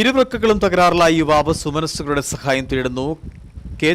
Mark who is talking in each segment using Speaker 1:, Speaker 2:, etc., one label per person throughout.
Speaker 1: ഇരുവൃക്കകളും തകരാറിലായി യുവാവ് സുമനസ്സുകളുടെ സഹായം തേടുന്നു. കെ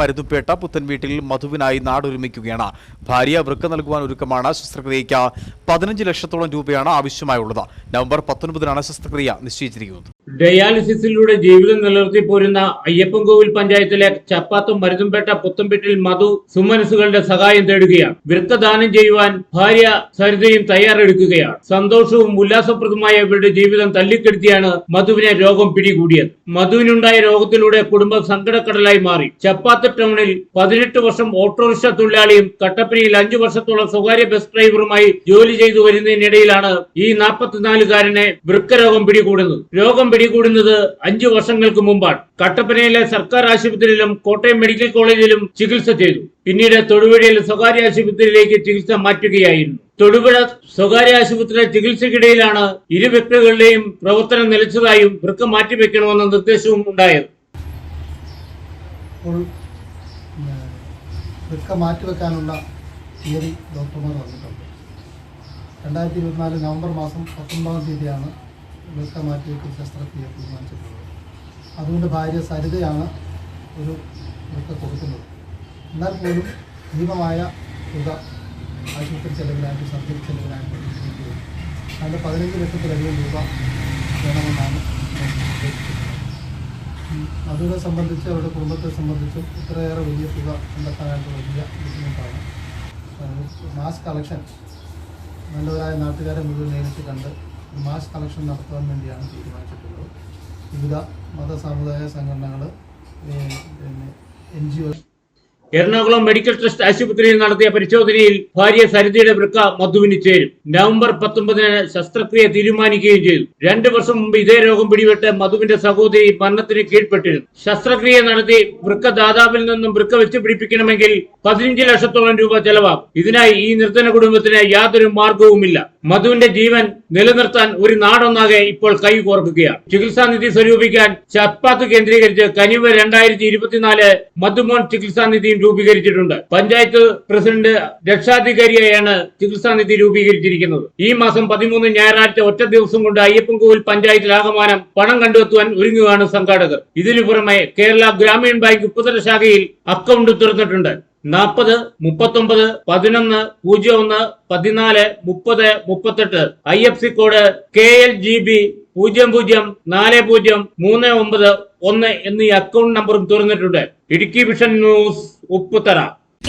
Speaker 1: മരുന്നുപേട്ട പുത്തൻവീട്ടിൽ മധുവിനായി നാടൊരുമിക്കുകയാണ്. ഭാര്യ വൃക്ക നൽകുവാൻ ഒരുക്കമാണ് ശസ്ത്രക്രിയയ്ക്ക് പതിനഞ്ച് ലക്ഷത്തോളം രൂപയാണ് ആവശ്യമായുള്ളത്. നവംബർ പത്തൊൻപതിനാണ് ശസ്ത്രക്രിയ നിശ്ചയിച്ചിരിക്കുന്നത്.
Speaker 2: ഡയാലിസിസിലൂടെ ജീവിതം നിലനിർത്തി പോരുന്ന അയ്യപ്പൻകോവിൽ പഞ്ചായത്തിലെ ചപ്പാത്തും മരുതുംപേട്ട പുത്തുംപെട്ടിൽ മധു സുമനസുകളുടെ സഹായം തേടുകയാണ്. വൃത്തദാനം ചെയ്യുവാൻ ഭാര്യ സരിതയും തയ്യാറെടുക്കുകയാണ്. സന്തോഷവും ഉല്ലാസപ്രദമായ ഇവരുടെ ജീവിതം തല്ലിക്കെടുത്തിയാണ് മധുവിനെ രോഗം പിടികൂടിയത്. മധുവിനുണ്ടായ രോഗത്തിലൂടെ കുടുംബം സങ്കടക്കടലായി മാറി. ചപ്പാത്ത് ടൗണിൽ പതിനെട്ട് വർഷം ഓട്ടോറിക്ഷ തൊഴിലാളിയും കട്ടപ്പനയിൽ അഞ്ചു വർഷത്തോളം സ്വകാര്യ ബസ് ഡ്രൈവറുമായി ജോലി ചെയ്തു വരുന്നതിനിടയിലാണ് ഈ നാൽപ്പത്തിനാലുകാരനെ വൃക്കരോഗം പിടികൂടുന്നത്. രോഗം പിടികൂടുന്നത് അഞ്ചു വർഷങ്ങൾക്ക് മുമ്പാണ്. കട്ടപ്പനയിലെ സർക്കാർ ആശുപത്രിയിലും കോട്ടയം മെഡിക്കൽ കോളേജിലും ചികിത്സ ചെയ്തു. പിന്നീട് തൊടുപുഴയിൽ സ്വകാര്യ ആശുപത്രിയിലേക്ക് ചികിത്സ മാറ്റുകയായിരുന്നു. തൊടുപുഴ സ്വകാര്യ ആശുപത്രിയിലെ ചികിത്സയ്ക്കിടയിലാണ് ഇരു വ്യക്തികളുടെയും പ്രവർത്തനം നിലച്ചതായും വൃക്ക മാറ്റിവെക്കണമെന്ന നിർദ്ദേശവും ഉണ്ടായത്.
Speaker 3: വൃക്ക രണ്ടായിരത്തി ഇരുപത്തിനാല് നവംബർ മാസം പത്തൊമ്പതാം തീയതിയാണ് വൃക്ക മാറ്റിവെക്കൽ ശസ്ത്രക്രിയ തീരുമാനിച്ചിട്ടുള്ളത്. അതുകൊണ്ട് ഭാര്യ സരിതയാണ് ഒരു വൃക്ക കൊടുക്കുന്നത്. എന്നാൽ പോലും ഭീമമായ തുക ആശുപത്രി ചെലവിനായിട്ട് സർജറി ഉപയോഗിക്കുന്നത് അതിന്റെ പതിനഞ്ച് ലക്ഷത്തിലധികം രൂപ വേണമെന്നാണ് അതിനെ സംബന്ധിച്ച് അവരുടെ കുടുംബത്തെ സംബന്ധിച്ചും ഇത്രയേറെ വലിയ തുക കണ്ടെത്താനായിട്ട് വലിയ ബുദ്ധിമുട്ടാണ്. മാസ് കളക്ഷൻ നല്ലവരായ നാട്ടുകാരെ മുഴുവൻ നേരിട്ട് കണ്ട് മാസ് കളക്ഷൻ നടത്താൻ വേണ്ടിയാണ് തീരുമാനിച്ചിട്ടുള്ളത്. വിവിധ മത സമുദായ സംഘടനകൾ N G O
Speaker 2: Ernakulam medical trust ആശുപത്രിയിൽ നടത്തിയ പരിശോധനയിൽ ഭാര്യ സരിതയുടെ വൃക്ക മധുവിന് ചേരും. നവംബർ പത്തൊമ്പതിന് ശസ്ത്രക്രിയ തീരുമാനിക്കുകയും ചെയ്തു. രണ്ടു വർഷം മുമ്പ് ഇതേ രോഗം പിടിപെട്ട് മധുവിന്റെ സഹോദരി മരണത്തിന് കീഴ്പ്പെട്ടിരുന്നു. ശസ്ത്രക്രിയ നടത്തി വൃക്ക ദാതാവിൽ നിന്നും വൃക്ക വെച്ച് പിടിപ്പിക്കണമെങ്കിൽ പതിനഞ്ച് ലക്ഷത്തോളം രൂപ ചെലവാകും. ഇതിനായി ഈ നിർധന കുടുംബത്തിന് യാതൊരു മാർഗവുമില്ല മധുവിന്റെ ജീവൻ നിലനിർത്താൻ ഒരു നാടൊന്നാകെ ഇപ്പോൾ കൈ കോർക്കുകയാണ് ചികിത്സാ നിധി സ്വരൂപിക്കാൻ ചപ്പാത്ത് കേന്ദ്രീകരിച്ച് കനിവ് രണ്ടായിരത്തി ഇരുപത്തിനാല് മധുമോൻ ചികിത്സാ നിധിയും രൂപീകരിച്ചിട്ടുണ്ട്. പഞ്ചായത്ത് പ്രസിഡന്റ് രക്ഷാധികാരിയായാണ് ചികിത്സാ നിധി രൂപീകരിച്ചിരിക്കുന്നത്. ഈ മാസം പതിമൂന്ന് ഞായറാഴ്ച ഒറ്റ ദിവസം കൊണ്ട് അയ്യപ്പൻകോവിൽ പഞ്ചായത്തിൽ ആകമാനം പണം കണ്ടെത്തുവാൻ ഒരുങ്ങുകയാണ് സംഘാടകർ. ഇതിനു പുറമെ കേരള ഗ്രാമീൺ ബാങ്ക് ഉപ്പുതര ശാഖയിൽ അക്കൗണ്ട് തുറന്നിട്ടുണ്ട്. നാൽപ്പത് മുപ്പത്തൊമ്പത് പതിനൊന്ന് പൂജ്യം ഒന്ന് പതിനാല് മുപ്പത് മുപ്പത്തെട്ട്. I F C code K L G B പൂജ്യം പൂജ്യം നാല് പൂജ്യം മൂന്ന് ഒമ്പത് ഒന്ന് എന്നീ അക്കൗണ്ട് നമ്പറും തുറന്നിട്ടുണ്ട്. Idukki Vision News Upputhara.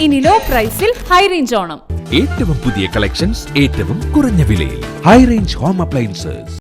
Speaker 4: ഇനി ലോ പ്രൈസിൽ ഹൈ റേഞ്ച് ഓണം.
Speaker 5: ഏറ്റവും പുതിയ കളക്ഷൻസ് ഏറ്റവും കുറഞ്ഞ വിലയിൽ. High range home appliances